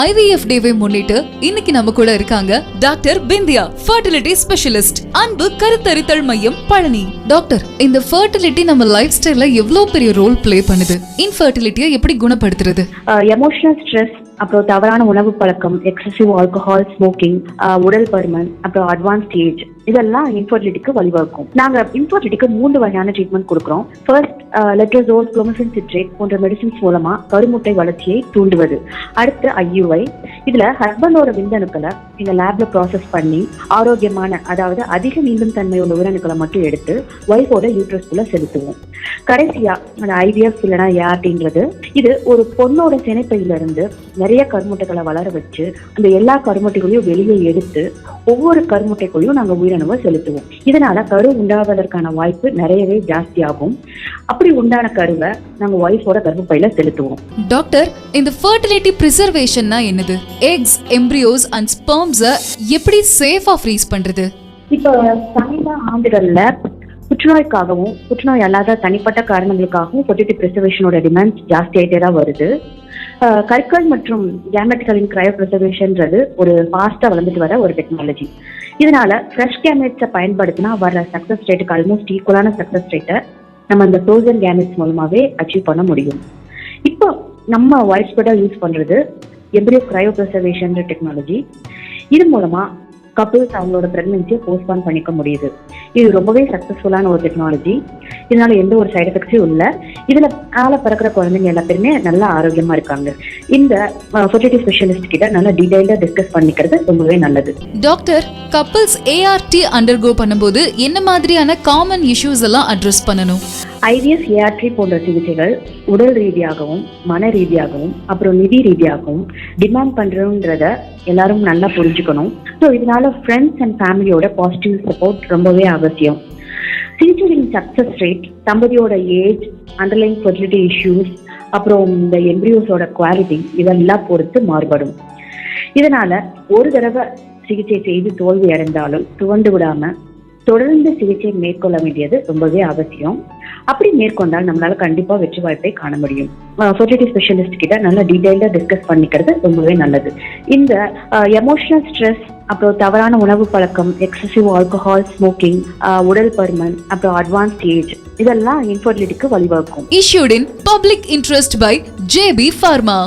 IVF டேவை முன்னிட்டு இன்னைக்கு நம்ம கூட இருக்காங்க டாக்டர் பிந்தியா ஃபர்டிலிட்டி ஸ்பெஷலிஸ்ட் அன்பு கருத்தரித்தல் மையம் பழனி. டாக்டர் இந்த ஃபர்டிலிட்டி நம்ம லைஃப் ஸ்டைல்ல எவ்வளவு பெரிய ரோல் ப்ளே பண்ணுது? இன்ஃபர்டிலிட்டியை எப்படி குணப்படுத்துறது? எமோஷனல் ஸ்ட்ரெஸ் அப்புறம் தவறான உணவு பழக்கம் எக்ஸசிவ் ஆல்கஹால் ஸ்மோக்கிங் உடல் பருமன் அப்புறம் அட்வான்ஸ்ட் ஏஜ் இதெல்லாம் இன்ஃபர்டிலிட்டிக்கு வழிவகுக்கும். நாங்க இன்ஃபர்டிலிட்டிக்கு மூன்று வகையான ட்ரீட்மெண்ட் கொடுக்குறோம். ஃபர்ஸ்ட் லெட்ரோசோல் குளோமசின் சிட்ரேட் போன்ற மெடிசின்ஸ் மூலமா கருமுட்டை வளர்ச்சியை தூண்டுவது. அடுத்து ஐயுவை இதுல ஹஸ்பண்டோட விந்தணுக்களை எங்க லேப்ல ப்ராசஸ் பண்ணி ஆரோக்கியமான அதாவது அதிக நீந்தும் தன்மை உள்ள உயிரணுக்களை மட்டும் எடுத்து ஒய்ஃபோட யூட்ரஸ்குள்ள செலுத்துவோம். கடைசியா அந்த ஐவிஎஃப் இல்லைனா ஏஆர்டின்றது இது ஒரு பொண்ணோட சினைப்பையில இருந்து நிறைய கருமுட்டைகளை வளர வச்சு அந்த எல்லா கருமுட்டைகளையும் வெளியே எடுத்து ஒவ்வொரு கருமுட்டைக்குள்ளையும் நாங்க உயிரணுவை செலுத்துவோம். இதனால கரு உண்டாவதற்கான வாய்ப்பு நிறையவே ஜாஸ்தியாகும். அப்படி உண்டான கருவை நாங்க ஒய்ஃபோட கர்ப்பப்பையில செலுத்துவோம். டாக்டர் இந்த ஃபர்டிலிட்டி ப்ரிசர்வேஷன்னா என்னது? எக்ஸ் எம்ப்ரியோஸ் அண்ட் ஸ்பெர்ம்ஸ எப்படி சேஃபா ஃப்ரீஸ் பண்றது? இப்போ சமீப ஆண்டுகள்ல புற்றுநோய்க்காகவும் புற்றுநோய் அல்லாத தனிப்பட்ட காரணங்களுக்காகவும் பொட்டிட்டி ப்ரிசர்வேஷனோட டிமாண்ட் ஜாஸ்தி ஆகிட்டே தான் வருது. கற்கள் மற்றும் கேமெட்களின் கிரையோ ப்ரிசர்வேஷன்ன்றது ஒரு ஃபாஸ்ட்டாக வளர்ந்துட்டு வர ஒரு டெக்னாலஜி இதனால ஃப்ரெஷ் கேமெட்ஸை பயன்படுத்தினா வர சக்ஸஸ் ரேட்டுக்கு ஆல்மோஸ்ட் ஈக்குவலான சக்ஸஸ் ரேட்டை நம்ம இந்த ஃப்ரோசன் கேமெட்ஸ் மூலமாவே அச்சீவ் பண்ண முடியும். இப்போ நம்ம ஒயிட் ஸ்ப்ரெடாக யூஸ் பண்ணுறது எப்ரியோ கிரையோ ப்ரிசர்வேஷன் டெக்னாலஜி இது மூலமா கப்புள்ஸ் அவங்களோட பிரெக்னன்சியை போஸ்ட்பான் பண்ணிக்க முடியுது. இது ரொம்பவே சக்ஸஸ்ஃபுல்லான ஒரு டெக்னாலஜி இதனால எந்த ஒரு சைடு எஃபெக்ட்ஸும் இல்லை. இதில் மேலே பிறக்கிற குழந்தைங்க எல்லா பேருமே நல்லா ஆரோக்கியமாக இருக்காங்க. இந்த ஃபெர்டிலிட்டி ஸ்பெஷலிஸ்ட் கிட்ட நல்லா டீடைல்டாக டிஸ்கஸ் பண்ணிக்கிறது ரொம்பவே நல்லது. டாக்டர் கப்பல்ஸ் ஏஆர்டி அண்டர்கோ பண்ணும்போது என்ன மாதிரியான காமன் இஷ்யூஸ் எல்லாம் அட்ரஸ் பண்ணணும்? ஐவிஎஸ் ஏஆர்டி போன்ற சிகிச்சைகள் உடல் ரீதியாகவும் மன ரீதியாகவும் அப்புறம் நிதி ரீதியாகவும் டிமாண்ட் பண்றோன்றத எல்லாரும் நல்லா புரிஞ்சுக்கணும். ஸோ இதனால ஃப்ரெண்ட்ஸ் அண்ட் ஃபேமிலியோட பாசிட்டிவ் சப்போர்ட் ரொம்பவே அவசியம். சிகிச்சைகளின் சக்சஸ் ரேட் தம்பதியோட ஏஜ் அண்டர்லைன் ஃபெர்டிலிட்டி இஷ்யூஸ் அப்புறம் இந்த எம்ப்ரியோஸோட குவாலிட்டி இதெல்லாம் பொறுத்து மாறுபடும். இதனால ஒரு தடவை சிகிச்சை செய்து தோல்வி அடைந்தாலும் துவண்டு விடாம தொடர்ந்து சிகிச்சை மேற்கொள்ள வேண்டியது ரொம்பவே அவசியம். அப்படி மேற்கொண்டால் நம்மளால கண்டிப்பா வெற்றி வாய்ப்பை காண முடியும். ஃபெர்டிலிட்டி ஸ்பெஷலிஸ்ட் கிட்ட நல்லா டீடைல்டா டிஸ்கஸ் பண்ணிக்கிறது ரொம்பவே நல்லது. இந்த எமோஷனல் ஸ்ட்ரெஸ் அப்புறம் தவறான உணவு பழக்கம் எக்ஸசிவ் ஆல்கஹால் ஸ்மோக்கிங் உடல் பருமன் அப்புறம் அட்வான்ஸ்ட் ஏஜ் இதெல்லாம் இன்ஃபர்டிலிட்டிக்கு வழிவகுக்கும். Issued in public interest by JB pharma